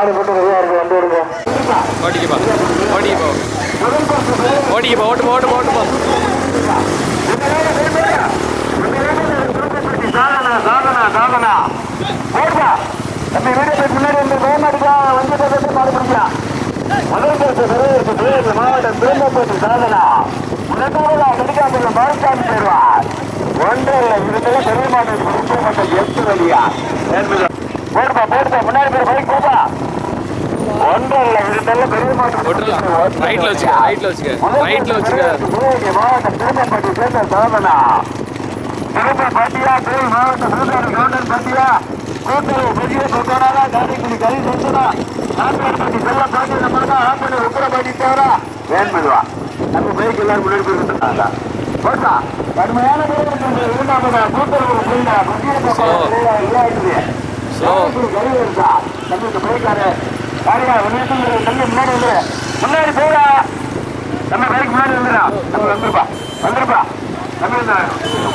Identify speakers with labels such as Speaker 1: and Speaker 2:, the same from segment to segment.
Speaker 1: பாடி போட்டு ரெடியா இருக்கு வண்டி எடுங்க
Speaker 2: ஓட்டிக்கப்பா ஓட்டிக்கப்பா ஓட்டிக்கப்பா ஓட்டு போ ஓட்டு போ ஓட்டு போ
Speaker 1: சாதனா சாதனா சாதனா ஓடுப்பா தம்பி வீடியோ முன்னாடி வந்து வேன் அடிக்கலாம் வண்டி போட்டு பாடு பிடிக்கலாம் முதல் பரிசு பெருவிற்கு சிவகங்கை மாவட்டம் திரும்பப்பட்டி சாதனா இரண்டாவதா கடிகாமல் மாரசாமி பெறுவார் ஒன்றில் இருந்தாலும் பெரிய மாவட்டம் குறிப்பிட்ட எட்டு வழியா போடுப்பா போடுப்பா முன்னாடி பேர் பைக் போப்பா ஒன்றில் இருந்தாலும் பெரிய மாவட்டம்
Speaker 2: ரைட்ல வச்சுக்க ரைட்ல வச்சுக்க ரைட்ல வச்சுக்க
Speaker 1: பாட்டியா மாவட்டம் பாட்டியா கூட்டுறவு பெரிய கொத்தனாரா காரைக்குடி கறி செஞ்சனா நான்காட்பட்டி செல்ல பாட்டி நம்மளா ஆப்படி உக்கர பாட்டி தேவரா வேண்படுவா நம்ம பைக் எல்லாரும் முன்னாடி போய் கொடுத்துருக்காங்க போட்டா கடுமையான இரண்டாவதா கூட்டுறவு புரியுதா பெரிய இல்லாக்குது
Speaker 2: So.
Speaker 1: கறி வருதா நம்ம பைக்காரு காரியா வினேசன் தம்பி முன்னாடி வந்து. முன்னாடி போடா. நம்ம பைக் முன்னாடி வந்துடா நம்ம வந்துருப்பா. வந்துருப்பா. நம்ம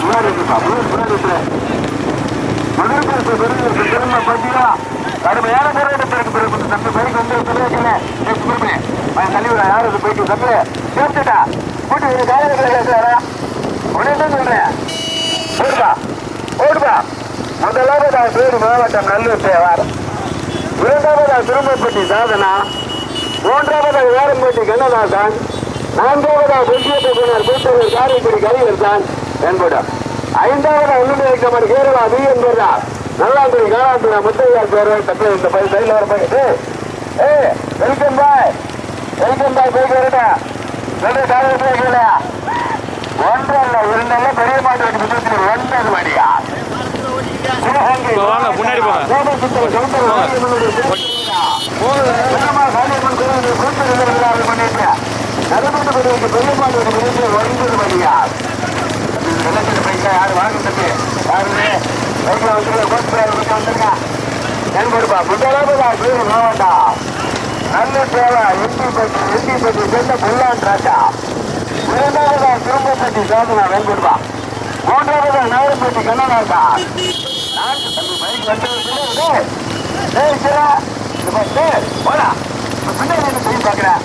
Speaker 1: முன்னாடி வந்துருப்பா. முன்னாடி முன்னாடி வந்துரு. முதல்பரிசு பெருமைக்கு திரும்ப பத்தியா கடுமையான போராட்டத்திற்கு பிறகு நம்ம பைக் வந்து சொல்லியிருக்கேன் நெக்ஸ்ட் யாரும் போயிட்டு? தப்பு சேர்த்துட்டா. கூட்டி ஒரு உடனே தான் சொல்றேன் ஓடுப்பா ஓடுப்பா முதலாவது பேரு மாவட்டம் நல்லூர் தேவாரம் இரண்டாவது திரும்பப்பட்டி சாதனா மூன்றாவது வேரம்பட்டி கண்ணதாசன் நான்காவது புத்தியத்தை கொண்டார் கூட்டுறவர் காரைக்குடி கரிவர்தான் என்படும் ஐந்தாவது உள்ளுமை கமர் கேரளா வி என்பதா நல்லாந்துறை காலாந்துறை முத்தையார் பேர் தப்பு இந்த பையன் கையில் வர பையன். ஏ வெல்கம் பாய். வெல்கம் பாய் போய் கேட்டா நல்ல காலையில் போய் கேளா. ஒன்றல்ல இரண்டல்ல பெரிய மாட்டு ஒன்பது மணியா
Speaker 2: வாங்க, முன்னாடி போங்க.
Speaker 1: கோபசுந்தர கவுண்டர் வாரியமனுடைய நல்ல சேவை எம்பி பட்டி எம்பி பட்டி சேர்ந்த புல்லான் ராஜா இரண்டாவதா திரும்பப்பட்டி சாதனா வெண்குடுவா மூன்றாவதா நாகப்பட்டி கண்ணனாட்டா நான்கு தம்பி பைக் வந்து ஏய் சிரா இந்த பஸ் டேய் போடா இந்த பின்னாடி என்ன செய்ய பார்க்குறேன்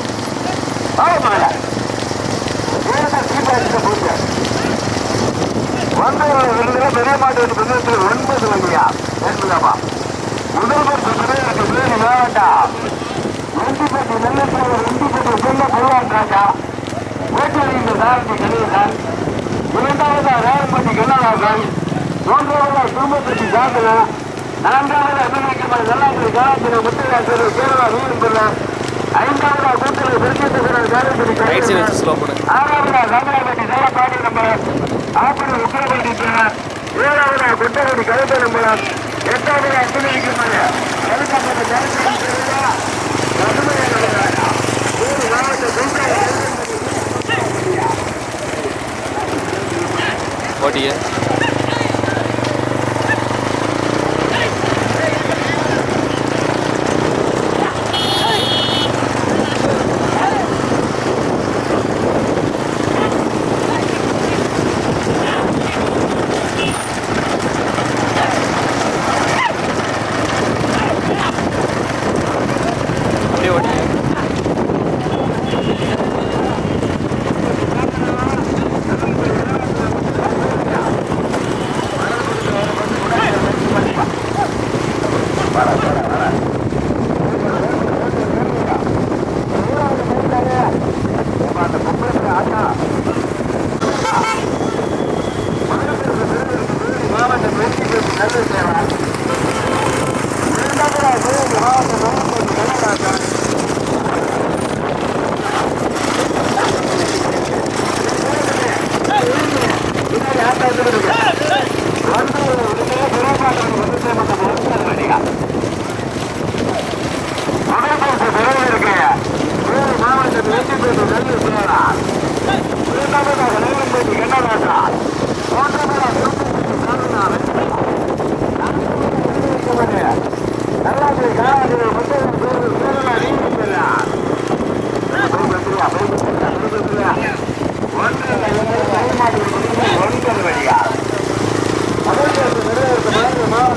Speaker 1: வாங்க மேல ஏன் சீட்டா இருக்க போச்சு வந்தவர்கள் விருதுல பெரிய மாட்டு பிரதேசத்தில் ஒன்பது வண்டியா என்பதாப்பா முதல் பரிசு பிரதேசத்துக்கு பேரு மாவட்டம் ரெண்டிப்பட்டி நெல்லத்தூர் ரெண்டிப்பட்டி செல்ல பொருளான் ராஜா ஓட்டரி இந்த சாரதி கணேசன் இரண்டாவதா ராயப்பட்டி கண்ணதாசன் மூன்றாவதா குடும்பப்பட்டி சாதனா நான்காவதா அமெரிக்கமான நல்லாத்திரி காலாத்திரி முத்தையாசர் கேரளா வீரம்பிள்ளை ஐந்தாவதா
Speaker 2: வச்சு ஸ்லோ பண்ணு
Speaker 1: ஆறாவதா சங்கராபட்டி சேலப்பாடி நம்பர் ஆப்படி உக்கரபட்டி பேர் ஏழாவதா குட்டகுடி கழுத்த நம்பர் எட்டாவதா அத்துணைக்கு மேலே கழுத்தப்பட்ட கருத்து மாவட்ட
Speaker 2: ஓட்டிக்க
Speaker 1: என்ன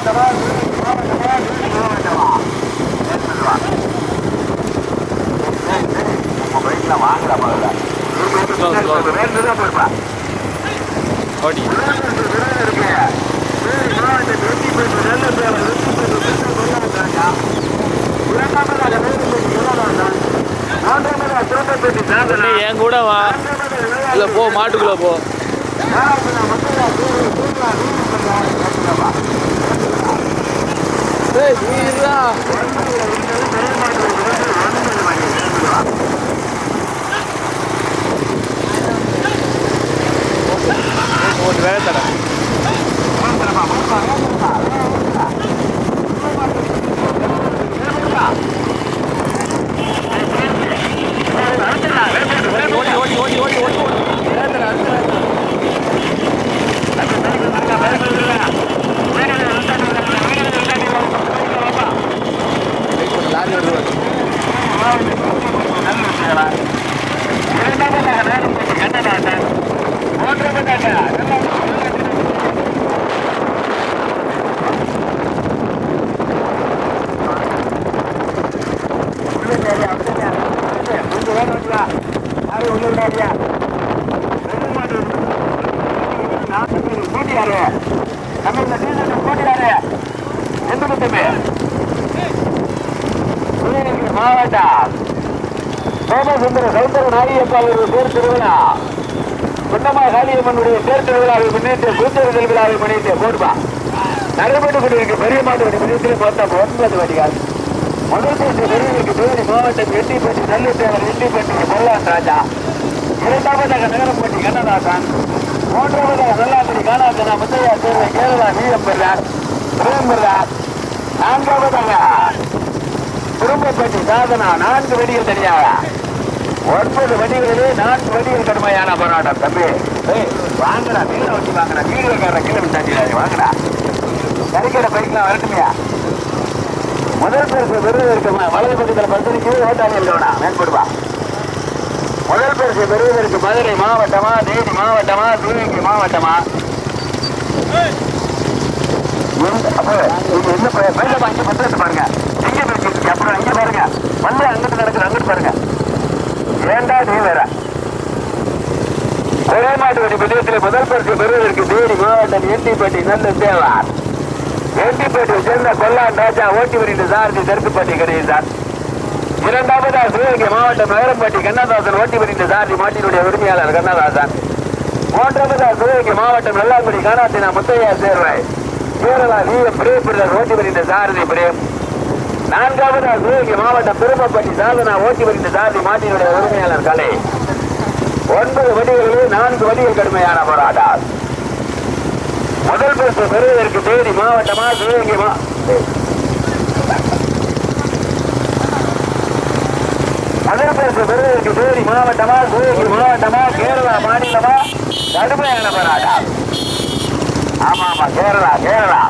Speaker 1: மாவட்டமா மாவட்டமா மாவட்டமா
Speaker 2: சொல்லுவா பைக்ல என் கூட வா இல்லை போ மாட்டுக்குள்ளே போ.
Speaker 1: Wow. சோமசுந்தர சௌந்தர நாரியப்பாளர் பேர் திருவிழா. குண்டமா காளியம்மனுடைய பேர் திருவிழாவை முன்னிட்டு பூத்தொழில் திருவிழாவை முன்னிட்டு போடுவா நடைபெற்று கொண்டிருக்க பெரிய மாட்டு முன்னிட்டு மொத்தம் ஒன்பது வடிகால் முதல் பேச்சு பெரியவருக்கு தேனி மாவட்டம் எட்டிப்பட்டி நல்லுத்தேவர் எட்டிப்பட்டி பொல்லான் ராஜா. இரண்டாவதாக நகரப்பட்டி கண்ணதாசன். மூன்றாவதாக நல்லாப்படி காணாசனா முத்தையா சேர்வை கேரளா வீரம் பெறார் பிரேம் பெறார் நான்காவதாக குடும்பப்பட்டி சாதனா நான்கு வெடிகள் தனியாக. ஒன்பது வடிகளிலே நான்கு வடிகள் கடுமையான போராட்டம் தம்பி. வாங்கடா மீன வண்டி வாங்கடா மீனக்கார கிலோமீட்டர் தாண்டி வாங்கடா. கரைக்கிற பைக்லாம் வரட்டுமையா? முதல் பரிசு விருது இருக்குமா? வலது பக்கத்தில் பரிசு ஓட்டாளி இருக்கா மேற்படுவா முதல் பரிசு பெறுவதற்கு மதுரை மாவட்டமா தேனி மாவட்டமா சிவகங்கை மாவட்டமா? என்ன ப- வேண்டாமா, இங்க பாருங்க. எங்க பேசிட்டு அப்புறம் அங்கே பாருங்க. வந்து அங்கிட்டு நடக்குது அங்கிட்டு பாருங்க. ஏண்டா நீ வேற. ஒரே மாட்டு வண்டி முதல் பரிசு பெறுவதற்கு தேடி மாவட்டம் எண்டிப்பட்டி நல்ல தேவார். எட்டிப்பட்டி சேர்ந்த கொல்லான் ராஜா ஓட்டி வருகின்ற சாரதி தெற்குப்பட்டி கணேசன் இரண்டாவதா சிவகங்கை மாவட்டம் நகரப்பட்டி கண்ணதாசன் ஓட்டி வருகின்ற சாரதி மாட்டினுடைய உரிமையாளர் கண்ணதாசன். மூன்றாவதா சிவகங்கை மாவட்டம் நல்லாங்குடி காணாத்தினா முத்தையா சேர்வாய் கேரளா நீ பிரேம் ஓட்டி வருகின்ற சாரதி பிரேம். நான்காவதா சிவகங்கை மாவட்டம் திருமப்பட்டி சாதனா ஓட்டி வருகின்ற சாரதி மாட்டினுடைய உரிமையாளர் கலை. ஒன்பது வடிகளிலே நான்கு வடிகள் கடுமையான போராட்டம். முதல் பரிசு பெறுவதற்கு தேனி மாவட்டமா சிவகங்கை மா முதல் பரிசு பெறுவதற்கு தேனி மாவட்டமா சிவகங்கை மாவட்டமா கேரளா மாநிலமா கடுமையான போராட்டம். ஆமா ஆமா கேரளா கேரளா.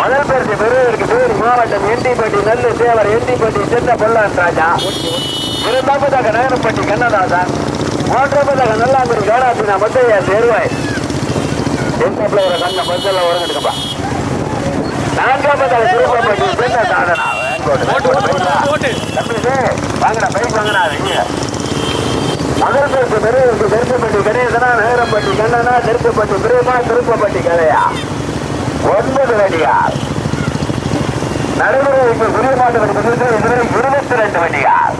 Speaker 1: முதல் பரிசு பெறுவதற்கு தேனி மாவட்டம் எண்டிப்பட்டி நல்லு தேவர் எண்டிப்பட்டி சின்ன பொல்லான் ராஜா. இரண்டாவதாக நகரப்பட்டி கண்ணதாசன். மூன்றாவதாக நல்லாங்குடி காடாத்தினா முத்தையா தேர்வாய். எந்த ஒரு கண்ண பஸ்ஸில் ஒருங்கிட்டுக்கப்பா நான்காவதாக திருப்பப்பட்டி சின்ன சாதனா. வாங்கடா பைக் வாங்கடா முதல் பரிசு பெரியவருக்கு தெருப்பப்பட்டி கணேசனா நகரப்பட்டி கண்ணனா தெருப்பப்பட்டி பிரேமா திருப்பப்பட்டி கலையா. ஒன்பது வண்டியார் நடைமுறை இப்ப புதிய மாட்டு இதுவரை இருபத்தி ரெண்டு வண்டியார்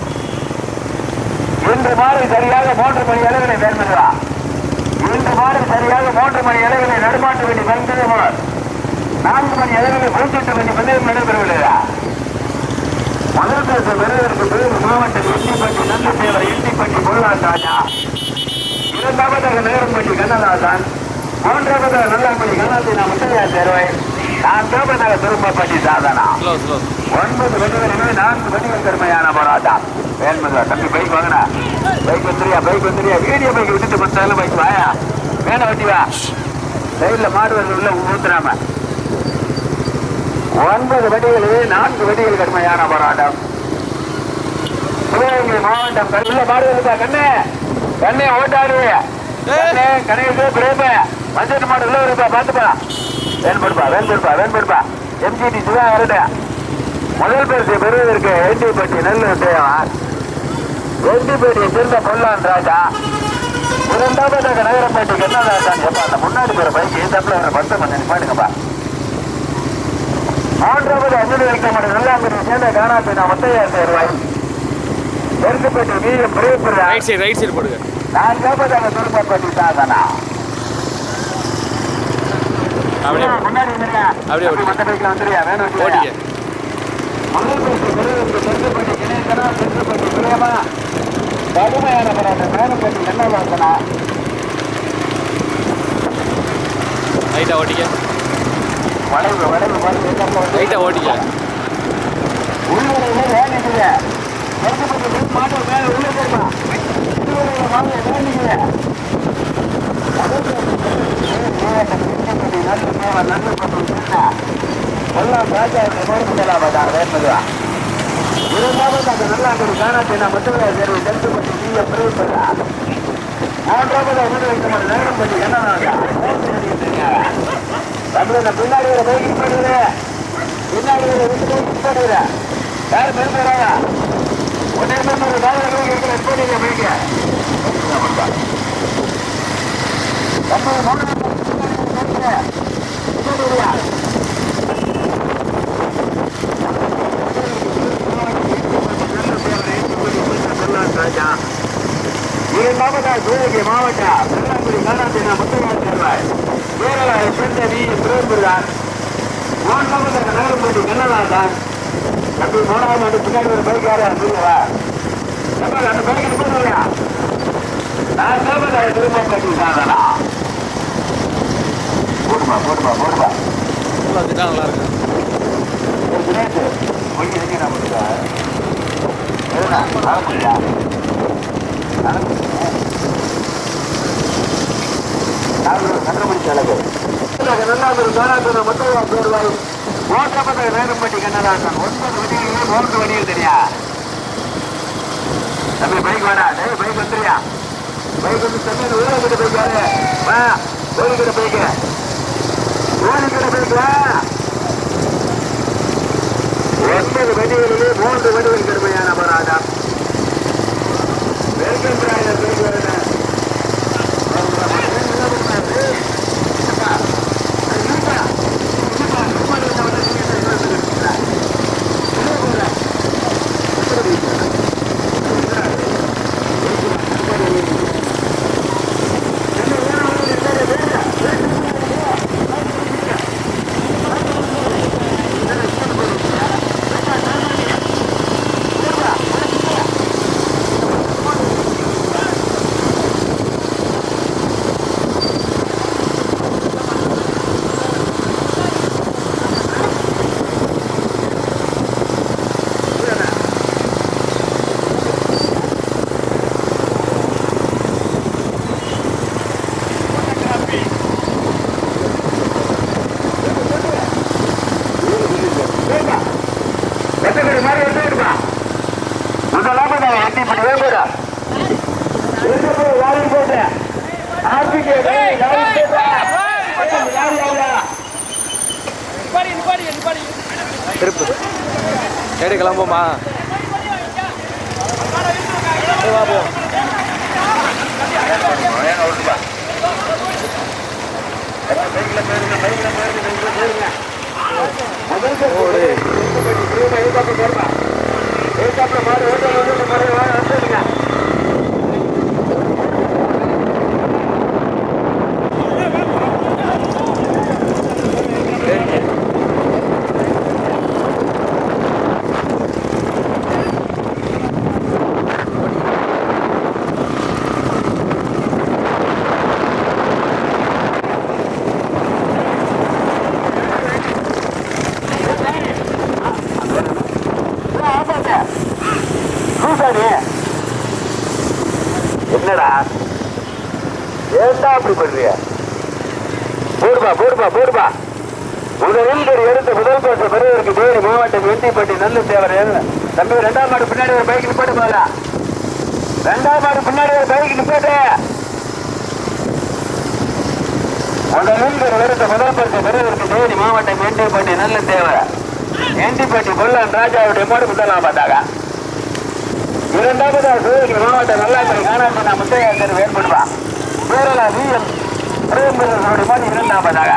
Speaker 1: இன்று மாலை சரியாக மூன்று மணி அளவினை மேற்கொள்கிறார் இன்று மாலை சரியாக மூன்று மணி அளவினை நடுமாட்டு வண்டி வந்ததுமார் நான்கு மணி அளவில் பூச்செட்டு வண்டி பந்தயம் நடைபெறவில்லையா முதல் பேச வருவதற்கு பிறகு மாவட்டம் எட்டிப்பட்டி நல்லதேவர் எட்டிப்பட்டி பொருளான் நேரம் பற்றி நேரம்பட்டி கண்ணதாசன் மூன்றாவதாக நல்லாம்பட்டி கண்ணாத்தினா முத்தையா தேர்வை நான்காவதாக திரும்பப்பட்டி சாதனா. ஒன்பது வண்டிகளிலுமே நான்கு வண்டிகள் கடுமையான போராட்டம். வேணுமதா தம்பி பைக் வாங்கினா. பைக் வந்துரியா பைக் வந்துரியா? வீடியோ பைக் விட்டுட்டு பத்தாலும் பைக் வாயா? வேணா வண்டி வா சைடில் மாடு வந்து உள்ள ஊத்துறாம. ஒன்பது வண்டிகளிலே நான்கு வண்டிகள் கடுமையான போராட்டம். சிவகங்கை மாவட்டம் உள்ள மாடு இருக்கா கண்ணே கண்ணே ஓட்டாடு கண்ணே கணேசு பிரேம. மஞ்சள் மாடு உள்ள இருப்பா பார்த்துப்பா வேன்படுப்பா வேன்படுப்பா வேன்படுப்பா எம்ஜிடி சிவா வரட முதல் பரிசு பெறுவதற்கு ஏண்டிப்பட்டி நெல் தேவன் வெண்டிப்பேட்டியை சேர்ந்த பொல்லான் ராஜா. இரண்டாவதாக நகரப்பேட்டைக்கு என்ன ராஜான்னு எப்பா அந்த முன்னாடி போற பைக் தப்புல ஒரு பத்து மணி பாடுங்கப்பா. மூன்றாவது அஞ்சலி வைக்க மாட்டேன். நல்லாங்குடி சேர்ந்த காணாப்பினா முத்தையாயிரத்தி ரூபாய் வெண்டிப்பேட்டை வீரம் பிரிவுப்படுறா
Speaker 2: ரைட் சைடு ரைட் சைடு போடுங்க.
Speaker 1: நான்காவதாக திருப்பப்பட்டி சாதனா.
Speaker 2: அப்படியே அப்படியே ஓட்டிக்க
Speaker 1: கடுமையான போராட்டம் மேலப்பட்டி என்ன வாசனா
Speaker 2: லைட்டாக ஓட்டிக்க
Speaker 1: வளைவு வளைவு
Speaker 2: லைட்டாக ஓட்டிக்க.
Speaker 1: உள்ளூரில் போய் மாட்டோம் மேல உள்ள போயிருமா உள்ளூரில் வாங்க வேண்டிக்குது நல்ல தேவை நல்ல பட்டு எல்லாம் ராஜாவுக்கு நோய்முதலாவதாக வேண்டுதா இரண்டாவது அந்த நல்லாங்குடி காணாத்தை நான் மட்டுமே தேர்வு தெற்குப்பட்டி நீங்க பிரிவுப்படுறா மூன்றாவது அமர்ந்து வைக்கப்பட்ட நகரப்பட்டி என்ன பின்னாடி ஒரு பைக்கு போடுது பின்னாடி ஒரு விட்டு போடுது யார் பெருமைறாங்க ஒன்னே ஒரு நாலு இருக்கிற நம்ம சிவகங்கை மாவட்டம் வெள்ளாங்குடி காணாத்தினா முத்துமார் சேர்வாய் கேரளாவை சேர்ந்த வி பிரேம்புதான் மூன்றாவதாக நகரப்பட்டி கண்ணதாசன் தம்பி மூணாவது ஆண்டு பின்னாடி ஒரு பைக்காரா சொல்லுவா நம்ம அந்த பைக்கு போடுறியா நான் சேவதாய திரும்ப கட்டி சாதனா போடுமா போடுமா போடுமா
Speaker 2: அதுதான் நல்லா இருக்கு
Speaker 1: ஒரு தினேஷ் கொஞ்சம் எங்கே நான் பண்ணுறா எதுனா ஆரம்பியா கன்றபடி செலவு நல்லாபுரம் தாராபுரம் ஓட்டப்பட்ட நேரம்பட்டி கண்ணதாசன் ஒன்பது வண்டிகளிலே மூன்று தெரியா தம்பி பைக் வேணா டேய் பைக் வந்துறியா பைக் வந்து தம்பி ஊழிக்கிட்ட வா ஊழிக்கிட்ட பைக் ஒன்பது வண்டிகளிலே மூன்று வண்டிகள் கடுமையான போராட்டம். வெல்கம் ராயர் பைக் வேணும் வெட்டக்கடி மாதிரி எடுத்துக்கிட்டுப்பா முதலாம நான் எட்டி இப்படி வேம்புடா எங்க போய் யாருக்கு போட்ட ஆர்பிக்கு யாருக்கு போட்ட யாரு யாரா
Speaker 2: திருப்பு எடு கிளம்புமா ஏய், வா போ ஓடு
Speaker 1: என்னடா ஏன்டா அப்படி பண்றிய? போடுப்பா போடுப்பா போடுப்பா முதலில் ஒரு எடுத்து முதல் பரிசு பெரியவருக்கு தேனி மாவட்டம் வெண்டிப்பட்டி நல்ல தேவர் தம்பி ரெண்டாம் மாடு பின்னாடி ஒரு பைக் நிப்பாட்டு போதா ரெண்டாம் மாடு பின்னாடி ஒரு பைக் நிப்பாட்டு முதலில் ஒரு எடுத்த முதல் பரிசு பெரியவருக்கு தேனி மாவட்டம் வெண்டிப்பட்டி நல்ல தேவர் எண்டிப்பட்டி கொல்லன் ராஜாவுடைய மாடு முதலாம் பார்த்தாங்க. இரண்டாவது சிவகங்கை மாவட்டம் நல்லாத்துறை காணாமல் முத்தையாக்கர் வேறுபடுவான் பேரலா வீரம் பிரேம்பரனுடைய மாதிரி இரண்டாவதாக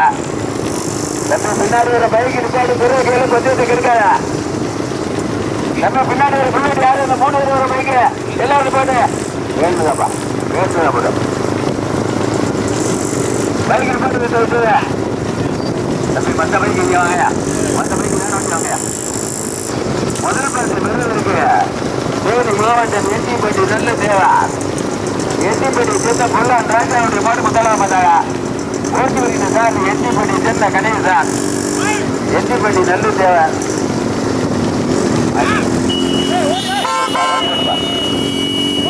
Speaker 1: நம்ம பின்னாடி ஒரு பைக் இருக்காது பெரிய கையில கொஞ்சத்துக்கு இருக்காதா நம்ம பின்னாடி ஒரு பிள்ளைங்க யாரு இந்த மூணு பேர் ஒரு பைக்கு? எல்லாரும் போட்டு வேண்டுதாப்பா வேண்டுதா போதும் பைக்கில் போட்டு விட்டு விட்டுதா தம்பி மற்ற பைக் இங்கே வாங்கயா மற்ற பைக் வேணும் வாங்கயா முதல் பரிசு விருது இருக்கு. தேனி மாவட்டம் எட்டிப்பட்டி நல்ல தேவா. எட்டிப்பட்டி சேர்ந்த பொருளா ராஜாவுடைய மாடு முதலாமதாக ஓட்டி வருகிற சார் எட்டிப்பட்டி சேர்ந்த சார். எட்டிப்பட்டி நல்ல தேவை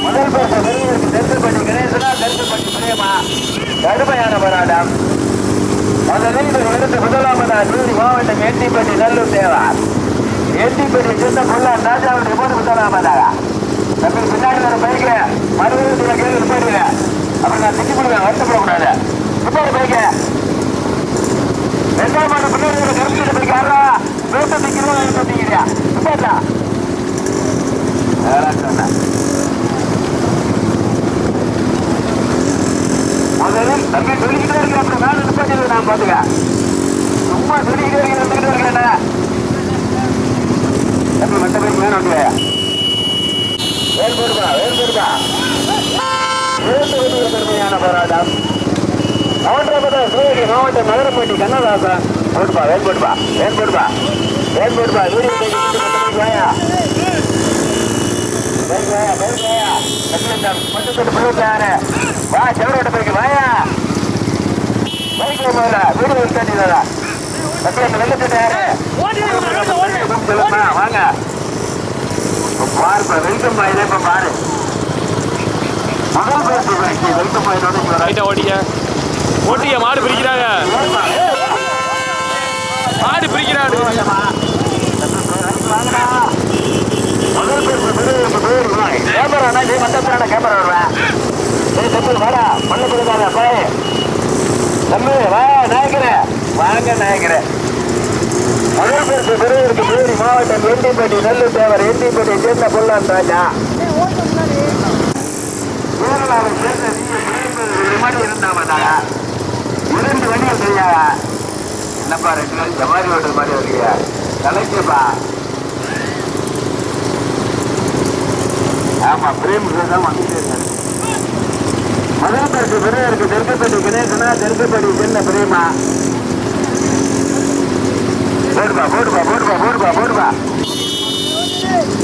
Speaker 1: முதல் பேச விருதுக்கு தெற்குப்பட்டி கணேசனா தெற்குப்பட்டி பிரேமா. கடுமையான போராட்டம். முதலில் எடுத்து முதலாமதா நீதி மாவட்டம் எட்டிப்பட்டி நல்லூர் தேவா எட்டிப்பட்டி சின்ன பொருளா ராஜாவுடைய போது முதலாமதாக தம்பி பின்னாடி வர பைக்க மறுபடியும் கேள்வி நிப்பாடுங்க அப்புறம் நான் திட்டி போடுவேன் வருத்தப்படக்கூடாது. பின்னாடி பைக்க ரெண்டாம் மாடு பின்னாடி வர கருத்து பைக்க ஆறா நூத்தி நிக்கிறோம் நூத்தி நிக்கிறியா முதலில் தம்பி சொல்லிக்கிட்டே இருக்க அப்புறம் நான் நிப்பாட்டி நான் பாத்துக்க சும்மா சொல்லிக்கிட்டே இருக்க நின்றுக்கிட்டே இருக்கேன் தம்பி மற்ற வேணும் போடுப்பா வேல் போடுப்பா வேண்டு வெளியே பெருமையான போராட்டம். அவன்றப்பட்ட சிவகங்கை மாவட்டம் நகரப்பட்டி கண்ணதாசன். போடுப்பா வேல் போடுப்பா வேல் போடுப்பா வேல் போடுப்பா வீடியோ வாயா வா செவரோட போய்க்கு வாயா. பைக்கில் போகல வீடு வெள்ள சட்டை யாரு சொல்லுமா வாங்க. பாருப்பா வெல்கம் பாய் இப்ப பாரு. முதல் பேர் வெல்கம் பாய்
Speaker 2: ரைட்டா ஓட்டிக்க. ஓட்டிக்க மாடு பிரிக்கிறாங்க. மாடு பிரிக்கிறாடு
Speaker 1: முதல் பேர் கேமரா நீ மண்டபத்தில் கேமரா வருவேன் தம்பி வாடா. பண்ண கொடுக்காத பாய். தம்பி வா நாயக்கரே வாங்க நாயக்கரே முதல் பேர் பெரியவருக்கு பேரி மாவட்டம் எண்டிப்பட்டி நெல்லூர் தேவர் எண்டிப்பட்டி சேர்ந்த பொல்லான் ராஜா. கேரளாவை சேர்ந்த நீங்க மாதிரி இருந்தாமட்டாங்க இரண்டு வண்டிகள் செய்யாங்க என்னப்பா ரெண்டு நாள் ஜமாரி ஓட்டுற மாதிரி இருக்கீங்க கலைக்குப்பா ஆமா பிரேம் தான் வந்துட்டே இருக்காரு. முதல் பரிசு தெற்குப்பட்டி கணேசனா தெற்குப்பட்டி சின்ன பிரேமா. போடுப்பா போடுப்பா போடுப்பா போடுப்பா போடுப்பா.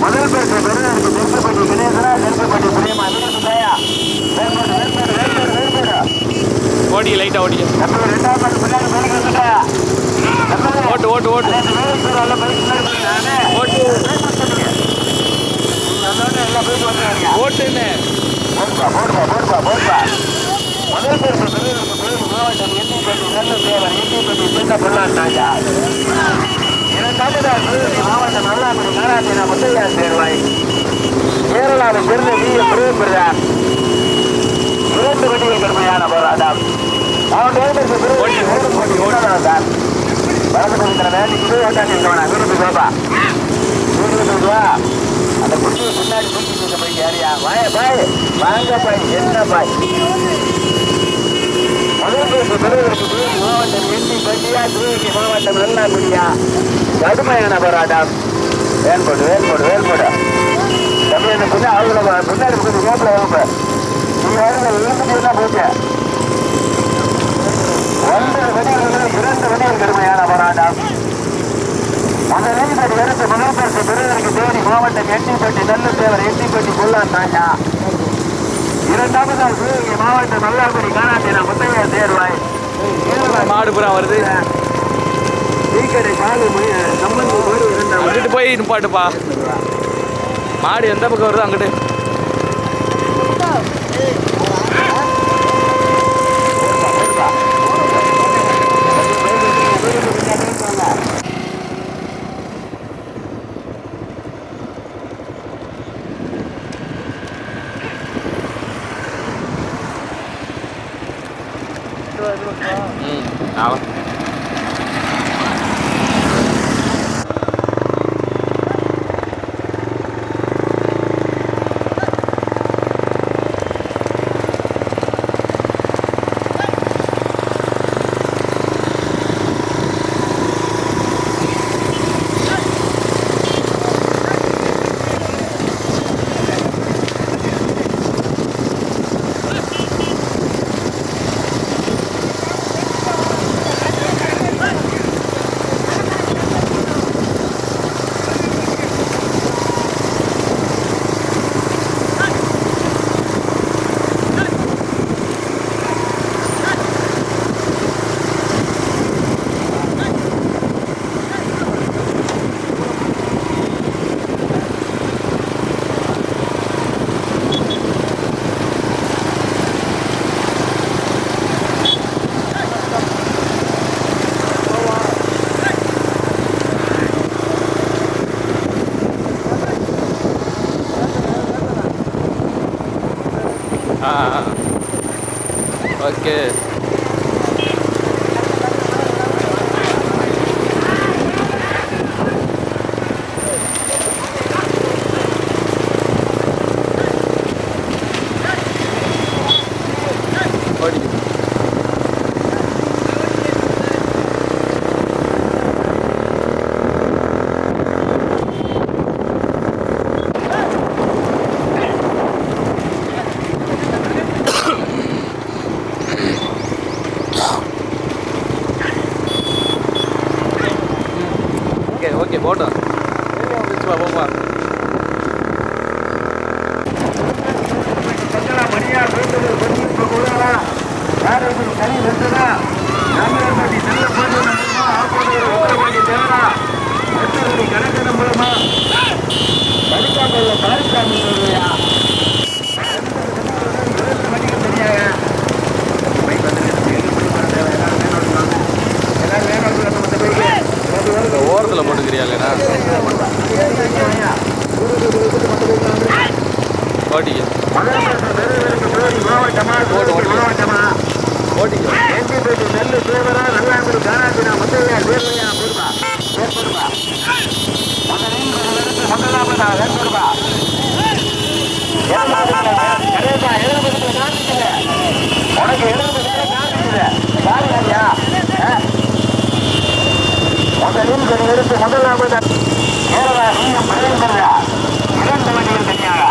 Speaker 1: முதல் பரிசு பெரியவருக்கு தெற்குப்பட்டி கணேசனா தெற்குப்பட்டி பிரேமா தயா வேறுபாடு வேறுபாடு வேறுபாடு வேறுபாடு
Speaker 2: ஓட்டிக்க லைட்டா ஓட்டிக்க
Speaker 1: நம்ம ரெண்டாம் பரிசு பின்னாடி வந்துட்டா.
Speaker 2: ஓட்டு ஓட்டு ஓட்டு.
Speaker 1: நானே
Speaker 2: ஓட்டு.
Speaker 1: அதோட எல்லாம் போயிட்டு வந்துடுறாங்க
Speaker 2: ஓட்டுன்னு.
Speaker 1: மாவட்டம் எட்டிப்பட்டி நல்ல எட்டிப்பட்டி சின்ன பொல்லான் ராஜா இரண்டாவது சிவகங்கை மாவட்டம் நல்லாக்குடி காராத்தினா முத்தையார் தேர்வாய் கேரளாவை சேர்ந்த வி எம் பிரேம்பிரதான் இரண்டு வண்டிகள் கடுமையான போராட்டம் அவன் தேர்தலுக்கு பிறகு
Speaker 2: ஓடி,
Speaker 1: போட்டி ஓடலாம் வளர்ந்து கொடுக்கிற வேலைக்கு இது இருக்கவனா வீட்டுக்கு போப்பா வீட்டுக்கு வா அந்த குட்டியை பின்னாடி தூக்கிட்டு இருக்க போய் யாரியா வாய பாய் வாங்க பாய் என்ன பாய். முதல் பேசு மாவட்டம் எண்ணி பட்டியா தூங்கி மாவட்டம் நல்லாக்குடியா கடுமையான போராட்டம் வேல்போடு வேல்போடு வேல்போடு தம்பி என்ன பின்னா அவங்க கொஞ்சம் கேப்ல வாங்க நீங்க வந்து இழுத்துட்டு தான் போச்சு ஒன்பது வடிவங்கள் இரண்டு வடிவல் கடுமையான போராட்டம் அந்த எடுத்து முதல் பரிசு பெறுவதற்கு மாவட்டம் எட்டிப்பட்டி நல்ல தேவர் எட்டிப்பட்டி கொல்லான் தாண்டா இரண்டாவது சிவகங்கை மாவட்டம் நல்லாக்குடி காணாத்தின முத்தையா தேர்வாய்
Speaker 2: மாடு புறா வருது?
Speaker 1: டீக்கடை காலு மணி சம்பந்தி மாடு இரண்டாவது.
Speaker 2: அங்கிட்டு போய் நிப்பாட்டுப்பா. மாடு எந்த பக்கம் வருதோ அங்கிட்டு.
Speaker 1: 啊，OK யார் ஒருத்தர் கறி வெந்ததா நாமக்கல் பாட்டி நல்ல போட்டு மூலமா ஆப்போது உத்தரவாண்டி தேவரா வெத்தரடி கணக்கன மூலமா கருக்காங்கல்ல பாரிசாமி சொல்றியா வண்டிகள் தெரியாங்க பைக் வந்து எங்க போய் பண்ண தேவை எல்லாரும் வேணும் எல்லாரும் வேணும் நம்ம பைக்கு அது வருது
Speaker 2: ஓரத்தில் போட்டுக்கிறியா இல்லைனா ஓட்டிக்க
Speaker 1: மாவட்டமா
Speaker 2: ஓட்டு, ஓட்டு.
Speaker 1: மாவட்டமா
Speaker 2: ஓட்டிக்க
Speaker 1: என்டிபேட்டி நெல்லு தேவரா நல்லாங்குடி காணாத்தினா முத்தையா தேவையா போடுவா ஏற்படுவா முதலில் முதலாவதா ஏற்படுவா கரேசா எழுபதுல காமிக்கல உனக்கு எழுபதுல காமிக்கல யார் யாரியா முதலில் எடுத்து கேரளா நீங்க மறைந்தா இரண்டு வண்டிகள் தனியாக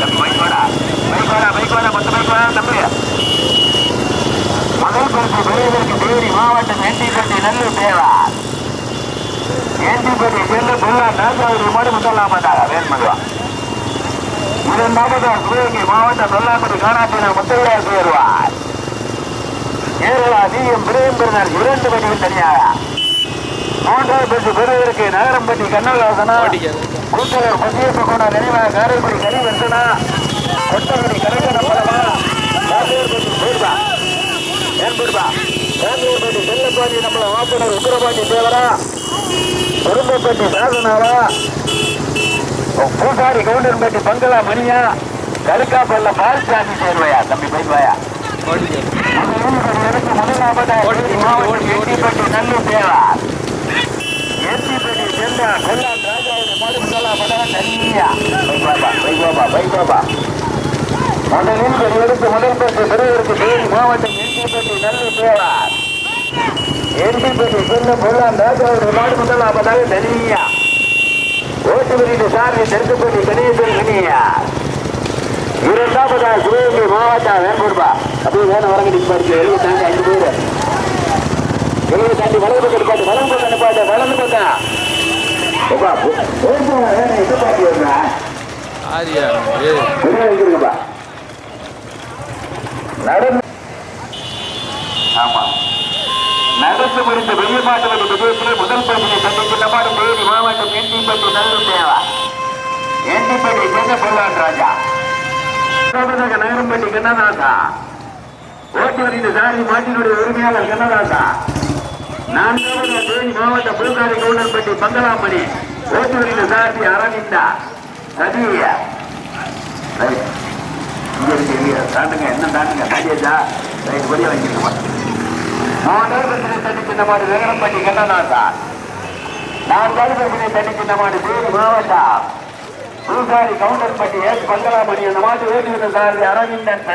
Speaker 1: தம்பி பைக் வாடா பைக் வாடா பைக் வாடா பத்து பைக் வாடா தம்பி. முதல் பரிசு பெறுவதற்கு தேனி மாவட்டம் என்டிபேட்டை நல்லூர் தேவா. என்டிபேட்டை சேர்ந்த பொருளா நான்காவது மாடு முதலாவதாக வேண்மதுவா இரண்டாவதாக சிவகங்கை மாவட்டம் நல்லாப்படி காணாட்டின முத்தையா சேருவார் கேரளா நீயும் பிரேம்பெருனார் இரண்டு வண்டிகள் தனியாக. மூன்றாவது பரிசு பெறுவதற்கு நகரம்பட்டி கண்ணதாசனா கூட்டலூர் பசியப்ப கொண்ட நினைவாக காரைக்குடி கனி வெந்தனா கொட்டகுடி பலமா காசேர்பட்டி போயிடுவா. ஏன்படுவா காசேர்பட்டி செல்லப்பாண்டி நம்மள வாப்பனர் உக்கிரபாண்டி தேவரா பெரும்பப்பட்டி சாதனாவா பூசாரி கவுண்டன்பட்டி பங்களா மணியா கருக்காப்பல்ல பால்சாமி சேர்வையா? தம்பி முதலாவதாக
Speaker 2: ஓடி,
Speaker 1: மாவட்டம். எட்டிப்பட்டி நல்லூர் தேவா. சேர்ந்த கொல்லான் ராஜாவுடைய மாடு முதலாவதாக தனியா. பைபாபா பைபாபா முதலில் ஒரு முதல் பரிசு பெரியவருக்கு தேனி மாவட்டம் எட்டிப்பட்டி நல்லி போவார் எட்டிப்பட்டி சேர்ந்த கொல்லான் ராஜாவுடைய மாடு முதலாவதாக தனியா. ஓட்டு வெளியீட்டு சார்பு தெற்குப்பட்டி கணேசன் கனியா இரண்டாவதா சிவகங்கை மாவட்டம் வேம்பூர்பா அப்படியே வேணும் வரங்க பாருங்க. எழுபது தாண்டி ஐந்து பேர். எழுபது தாண்டி வலது பக்கம் நிப்பாட்டு வலது பக்கம் நிப்பாட்டு வலது பக்கம். ஆமா. நடந்து முடிந்த வெளிய விஜயத்திலே முதல் பகுதியை சந்திக்கின்றபாடு தேனி மாவட்டம் எண்டிப்பட்டி நல்லூர் தேவா. எண்டிப்பட்டி சென்ன பொல்லான் ராஜா. முதலாவதாக நகரம்பட்டி கண்ணதாசா. ஓட்டு வருகின்ற சாரி மாட்டினுடைய உரிமையாளர் கண்ணதாசா. நான்காவது தேனி மாவட்ட புதுக்காரி கவுண்டர்பட்டி பங்களாமணி ஓட்டு வரிந்த அரவிந்தா சதிய? ரைட். இங்க தாண்டுங்க என்ன தாண்டுங்க? தாண்டியாச்சா ரைட் வெளியே வாங்கிக்கணுமா மூன்றாவது பிரச்சனை தண்ணி சின்ன மாடு நகரம்பட்டி நான்காவது பிரச்சனை தண்ணி சின்ன தேனி மாவட்டம். எஸ் பங்களாமணி அந்த மாட்டு ஓட்டுகிற சாரதி அரவிந்தன்